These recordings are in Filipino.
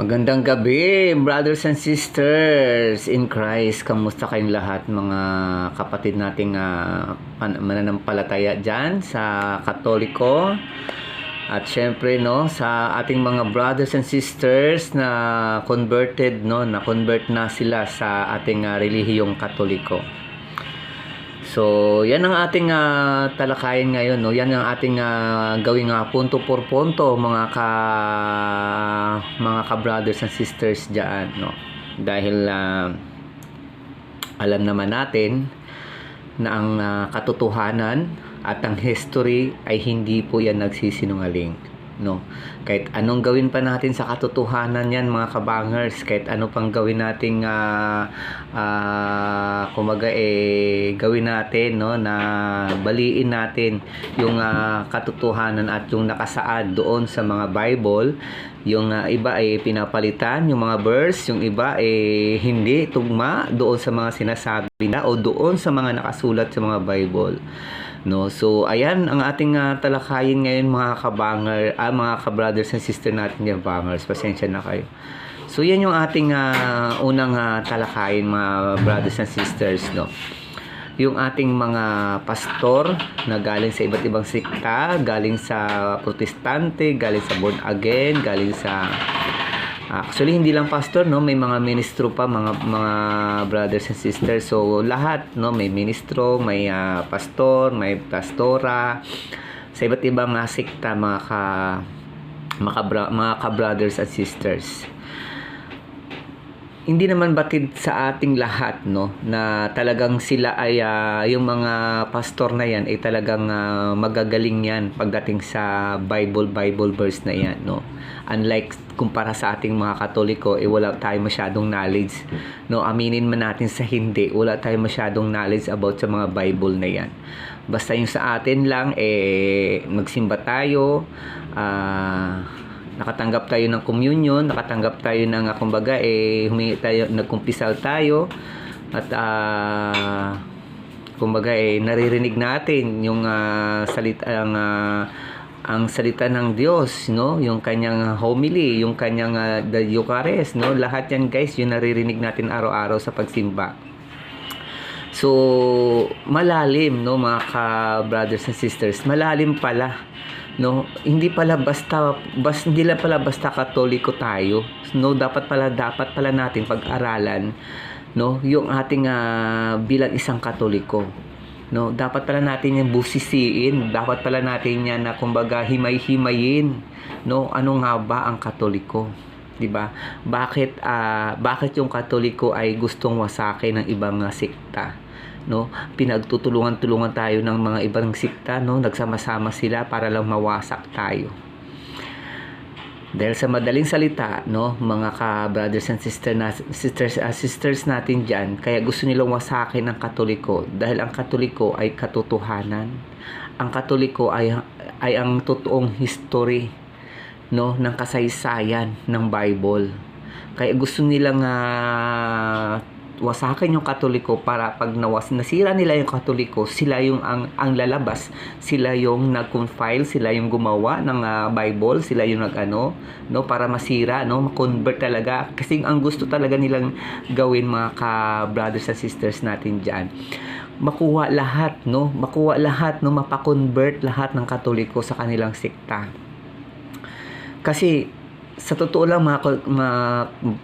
Magandang gabi, brothers and sisters in Christ. Kamusta kayong lahat mga kapatid nating uh, mananampalataya dyan sa Katoliko? At syempre no, sa ating mga brothers and sisters na converted no, na convert na sila sa ating uh, relihiyong Katoliko. So, yan ang ating uh, talakayin ngayon, no. Yan ang ating uh, gawing uh, punto por punto mga ka mga ka-brothers and sisters diyan, no. Dahil uh, alam naman natin na ang uh, katotohanan at ang history ay hindi po yan nagsisinungaling no? Kahit anong gawin pa natin sa katotohanan yan mga kabangers kahit ano pang gawin nating uh, uh, kumaga eh gawin natin no? Na baliin natin yung uh, katotohanan at yung nakasaad doon sa mga Bible. Yung uh, iba ay pinapalitan. Yung mga verse yung iba ay hindi tugma doon sa mga sinasabi na o doon sa mga nakasulat sa mga Bible No? So, ayan ang ating uh, talakayin ngayon mga kabanger, ah, mga ka-brothers and sister natin yung bangers. Pasensya na kayo. So, yan yung ating uh, unang uh, talakayin mga brothers and sisters, no? Yung ating mga pastor na galing sa iba't ibang sikta, galing sa protestante, galing sa born again, galing sa Actually, hindi lang pastor, no? May mga ministro pa, mga mga brothers and sisters. So, lahat, no? May ministro, may uh, pastor, may pastora. Sa iba't ibang uh, sikta, mga ka, mga, ka, mga ka-brothers and sisters hindi naman batid sa ating lahat no na talagang sila ay uh, yung mga pastor na yan ay talagang uh, magagaling yan pagdating sa Bible Bible verse na yan no. Unlike kumpara sa ating mga katoliko eh wala tayong masyadong knowledge no. Aminin man natin sa hindi wala tayong masyadong knowledge about sa mga Bible na yan. Basta yung sa atin lang eh magsimba tayo ah uh, nakatanggap tayo ng communion, nakatanggap tayo ng uh, kumbaga eh humingi tayo nagkumpisal tayo at uh, kumbaga eh naririnig natin yung uh, salita ang uh, ang salita ng Diyos, no? Yung kanyang homily, yung kanyang uh, the Eucharist, no? Lahat 'yan, guys, yung naririnig natin araw-araw sa pagsimba. So, malalim, no, mga ka-brothers and sisters. Malalim pala no hindi pala basta bas hindi lang pala basta katoliko tayo. No dapat pala dapat pala natin pag-aralan no yung ating uh, bilang isang katoliko. No dapat pala natin yung busisiin. Dapat pala natin yan na kumbaga himay-himayin. No ano nga ba ang katoliko? 'di ba? Bakit uh, bakit yung katoliko ay gustong wasakin ng ibang sikta no? Pinagtutulungan-tulungan tayo ng mga ibang sikta no? Nagsama-sama sila para lang mawasak tayo. Dahil sa madaling salita no? Mga ka brothers and sisters na sisters uh, sisters natin diyan kaya gusto nilang wasakin ang katoliko. Dahil ang katoliko ay katotohanan. Ang katoliko ay ay ang totoong history no? Ng kasaysayan ng Bible. Kaya gusto nilang uh, wasakin yung katoliko para pag nawas, nasira nila yung katoliko, sila yung ang, ang lalabas. Sila yung nag-confile, sila yung gumawa ng uh, Bible, sila yung nag-ano, no, para masira, no, convert talaga. Kasi ang gusto talaga nilang gawin mga ka-brothers and sisters natin diyan makuha lahat, no? Makuha lahat, no? Mapakonvert lahat ng katoliko sa kanilang sekta. Kasi, sa totoo lang mga, mga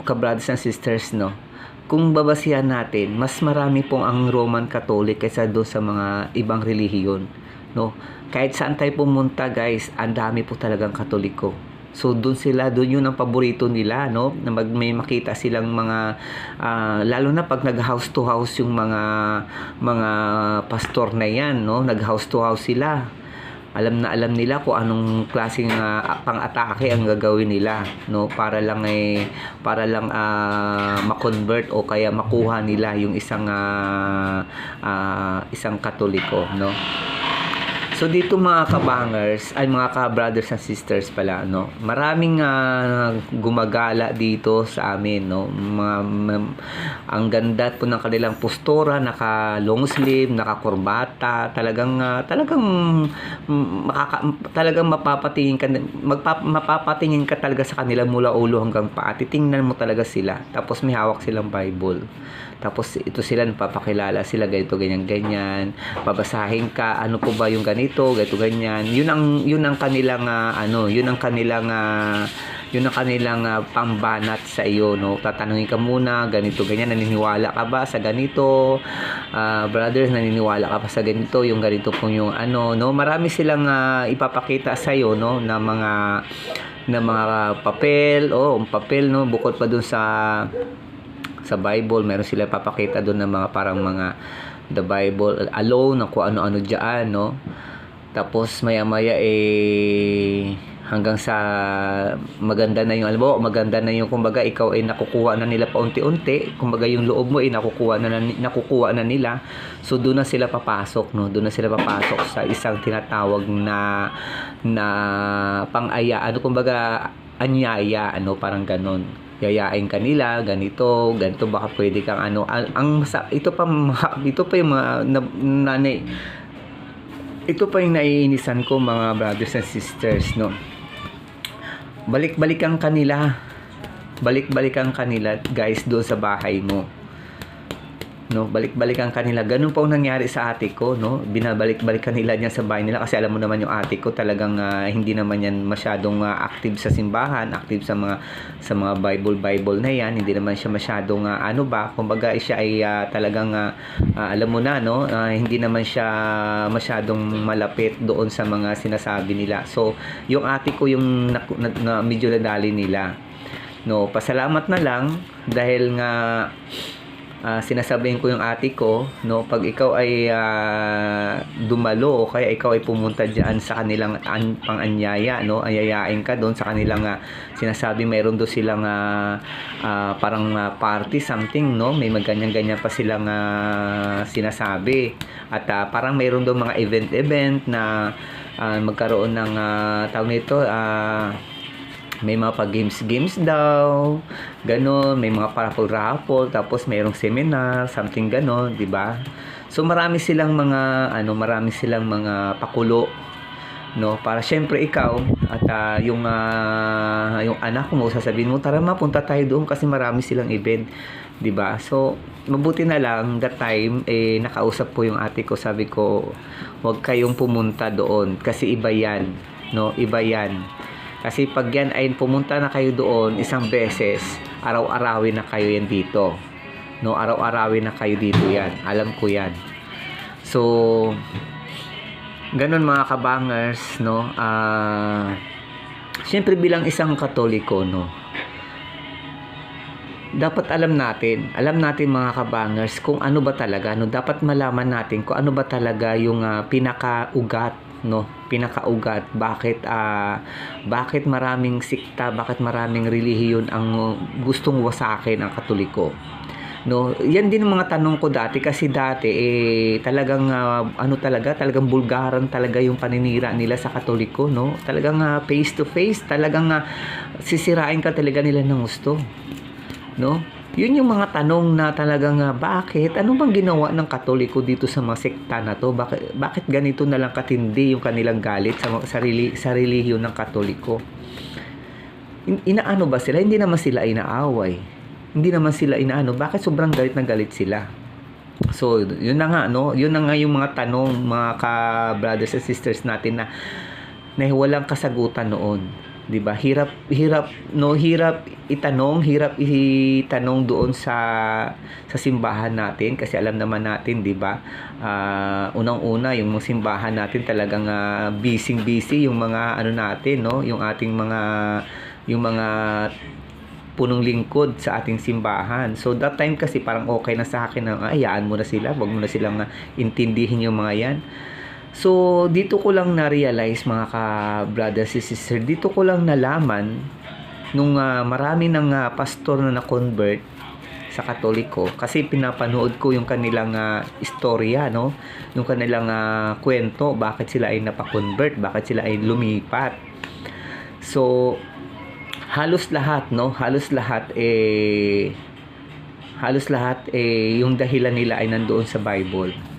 ka-brothers and sisters, no? Kung babasihan natin, mas marami pong ang Roman Catholic kaysa do sa mga ibang relihiyon. No? Kahit saan tayo pumunta guys, ang dami po talagang Katoliko. So doon sila, doon yun ang paborito nila, no? Na mag, may makita silang mga uh, lalo na pag nag house to house yung mga mga pastor na yan, no? Nag house to house sila alam na alam nila kung anong klaseng uh, pang-atake ang gagawin nila no? Para lang ay eh, para lang uh, ma-convert o kaya makuha nila yung isang uh, uh, isang katoliko no So dito mga kabangers, ay mga ka-brothers and sisters pala, no. Maraming ah, gumagala dito sa amin, no. Mga, ma- ang ganda po ng kanilang postura, naka long sleeve, naka kurbata, talagang ah, talagang mm, makaka, talagang mapapatingin ka magpap, mapapatingin ka talaga sa kanila mula ulo hanggang paa. Titingnan mo talaga sila. Tapos may hawak silang Bible. Tapos ito sila napapakilala sila ganito ganyan ganyan. Babasahin ka ano po ba yung ganito, ganito ganyan. Yun ang yun ang kanilang ah, ano, yun ang kanilang ah, yun ang kanilang ah, pambanat sa iyo no? Tatanungin ka muna ganito ganyan naniniwala ka ba sa ganito? Ah, brothers naniniwala ka pa sa ganito? Yung ganito po yung ano no? Marami silang ah, ipapakita sa iyo no? Na mga na mga papel oh papel no? Bukod pa dun sa sa Bible, meron sila papakita doon ng mga parang mga the Bible alone, na ano-ano diyan, no? Tapos maya-maya eh hanggang sa maganda na yung alam mo, maganda na yung kumbaga ikaw ay nakukuha na nila paunti-unti, kumbaga yung loob mo ay nakukuha na, na nakukuha na nila. So doon na sila papasok, no? Doon na sila papasok sa isang tinatawag na na pang-aya, ano kumbaga anyaya, ano parang ganon yayain kanila ganito ganito baka pwede kang ano. Ang, ang ito pa ito pa yung mga na, nanay ito pa yung naiinisan ko mga brothers and sisters no? Balik-balikan kanila balik-balikan kanila guys doon sa bahay mo no balik-balikan kanila ganun pa ang nangyari sa ate ko no? Binabalik-balikan nila niya sa bahay nila kasi alam mo naman yung ate ko talagang ah, hindi naman yan masyadong ah, active sa simbahan active sa mga sa mga Bible Bible na yan. Hindi naman siya masyadong ah, ano ba. Kumbaga siya ay ah, talagang ah, ah, alam mo na no? Ah, hindi naman siya masyadong malapit doon sa mga sinasabi nila. So yung ate ko yung na, na, na medyo nadali nila. No pasalamat na lang dahil nga ah, sinasabihin ko yung ate ko, no, pag ikaw ay ah, dumalo kaya ikaw ay pumunta diyan sa kanilang an, pang-anyaya, no, ayayain ka doon sa kanilang ah, sinasabi mayroon do silang ah, ah, parang ah, party something, no, may maganyan-ganyan pa silang ah, sinasabi. At ah, parang mayroon do mga event-event na ah, magkaroon ng ah, tawag nito, ah, may mga pa-games-games daw, ganon, may mga paraffle-raffle, tapos mayroong seminar, something ganon, di ba? So marami silang mga, ano, marami silang mga pakulo, no? Para syempre ikaw, at ah, yung, ah, yung anak mo, sasabihin mo, tara mapunta tayo doon kasi marami silang event, di ba? So, mabuti na lang, that time, eh, nakausap po yung ate ko, sabi ko, huwag kayong pumunta doon kasi iba yan, no? Iba yan. Kasi pag yan ay pumunta na kayo doon isang beses, araw-arawin na kayo yan dito. No, araw-arawin na kayo dito yan. Alam ko yan. So, ganun mga kabangers, no? Ah, Siyempre bilang isang katoliko, no? dapat alam natin, alam natin mga kabangers kung ano ba talaga, no? Dapat malaman natin kung ano ba talaga yung ah, pinakaugat, no? Pinakaugat, bakit ah bakit maraming sikta, bakit maraming relihiyon ang uh, gustong wasakin ang Katoliko. No, yan din ang mga tanong ko dati kasi dati eh talagang ah, ano talaga, talagang bulgaran talaga yung paninira nila sa Katoliko, no? Talagang ah, face to face, talagang ah, sisirain ka talaga nila ng gusto no? Yun yung mga tanong na talagang ah, bakit ano bang ginawa ng Katoliko dito sa mga sekta na to? Bakit bakit ganito na lang katindi yung kanilang galit sa mga- sa reli, sa relihiyon ng Katoliko? In- inaano ba sila? Hindi naman sila inaaway. Hindi naman sila inaano. Bakit sobrang galit na galit sila? So, yun na nga, no? Yun na nga yung mga tanong, mga ka-brothers and sisters natin na na walang kasagutan noon. 'Di ba? Hirap hirap no hirap itanong, hirap itanong doon sa sa simbahan natin kasi alam naman natin, 'di ba? Ah, unang-una yung mga simbahan natin talagang uh, busy-busy yung mga ano natin, no? Yung ating mga yung mga punong lingkod sa ating simbahan. So that time kasi parang okay na sa akin na ah, hayaan mo na sila, wag mo na silang ah, intindihin yung mga 'yan. So, dito ko lang na-realize mga ka-brothers and sisters, dito ko lang nalaman nung ah, marami ng ah, pastor na na-convert sa Katoliko kasi pinapanood ko yung kanilang ah, istorya, no? Yung kanilang ah, kwento, bakit sila ay napakonvert, bakit sila ay lumipat. So, halos lahat, no? Halos lahat eh halos lahat eh yung dahilan nila ay nandoon sa Bible.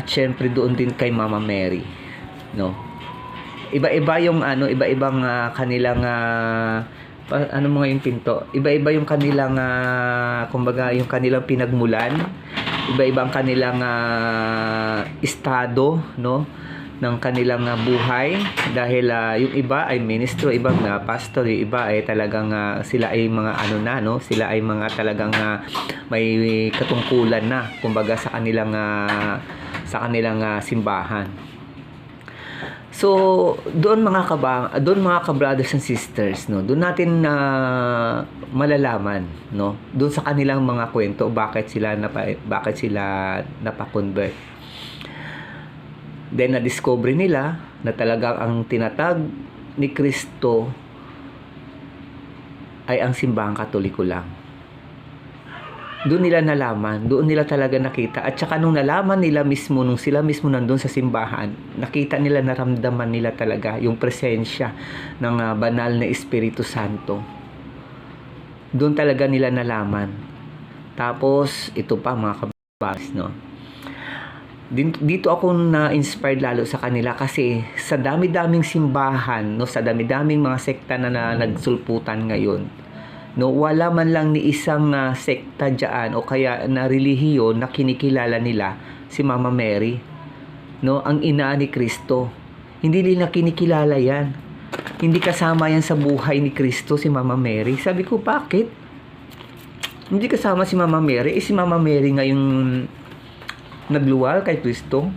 At syempre doon din kay Mama Mary, no? Iba-iba yung ano, iba-ibang ah, kanilang pa- ano mga yung pinto. Iba-iba yung kanilang ah, kumbaga yung kanilang pinagmulan. Iba-iba ang kanilang ah, estado, no? ng kanilang ah, buhay dahil ah, yung iba ay ministro, ibang na pastor, yung iba ay talagang ah, sila ay mga ano na no, sila ay mga talagang ah, may katungkulan na kumbaga sa kanilang ah, sa kanilang ah, simbahan. So, doon mga kaba, doon mga ka-brothers and sisters, no, doon natin na malalaman, no, doon sa kanilang mga kwento bakit sila napa, bakit sila napa-convert. Then na-discover nila na talagang ang tinatag ni Kristo ay ang simbahang katoliko lang. Doon nila nalaman, doon nila talaga nakita. At saka nung nalaman nila mismo, nung sila mismo nandun sa simbahan, nakita nila, naramdaman nila talaga yung presensya ng ah, banal na Espiritu Santo. Doon talaga nila nalaman. Tapos, ito pa mga kabas, no? Dito ako na-inspired lalo sa kanila kasi sa dami-daming simbahan, no, sa dami-daming mga sekta na, na nagsulputan ngayon, no, wala man lang ni isang ah, sekta diyan o kaya na relihiyon na kinikilala nila si Mama Mary, no, ang ina ni Kristo. Hindi nila kinikilala 'yan. Hindi kasama yan sa buhay ni Kristo si Mama Mary. Sabi ko, bakit? Hindi kasama si Mama Mary. Eh, si Mama Mary ngayong nagluwal kay Kristo?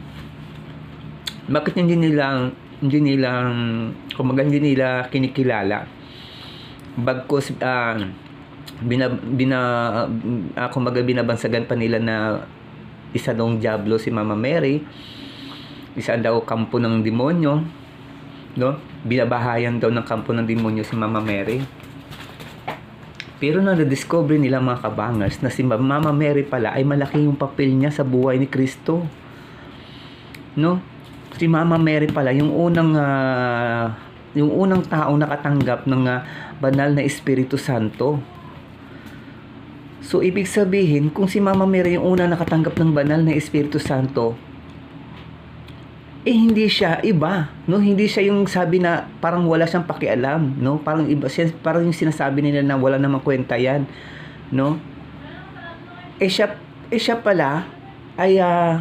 Bakit hindi nila hindi nila kumaga hindi nila kinikilala? Bagkus ah bina, bina ah, kumbaga binabansagan pa nila na isa daw diablo si Mama Mary. Isa daw kampo ng demonyo. No? Binabahayan daw ng kampo ng demonyo si Mama Mary. Pero na na-discover nila mga kabangers na si Mama Mary pala ay malaki yung papel niya sa buhay ni Kristo. No? Si Mama Mary pala yung unang ah, yung unang tao nakatanggap ng ah, banal na Espiritu Santo. So ibig sabihin kung si Mama Mary yung unang nakatanggap ng banal na Espiritu Santo, eh hindi siya iba, no? Hindi siya yung sabi na parang wala siyang pakialam, no? Parang iba siya, parang yung sinasabi nila na wala namang kwenta 'yan, no? Eh siya, eh siya pala ay ah,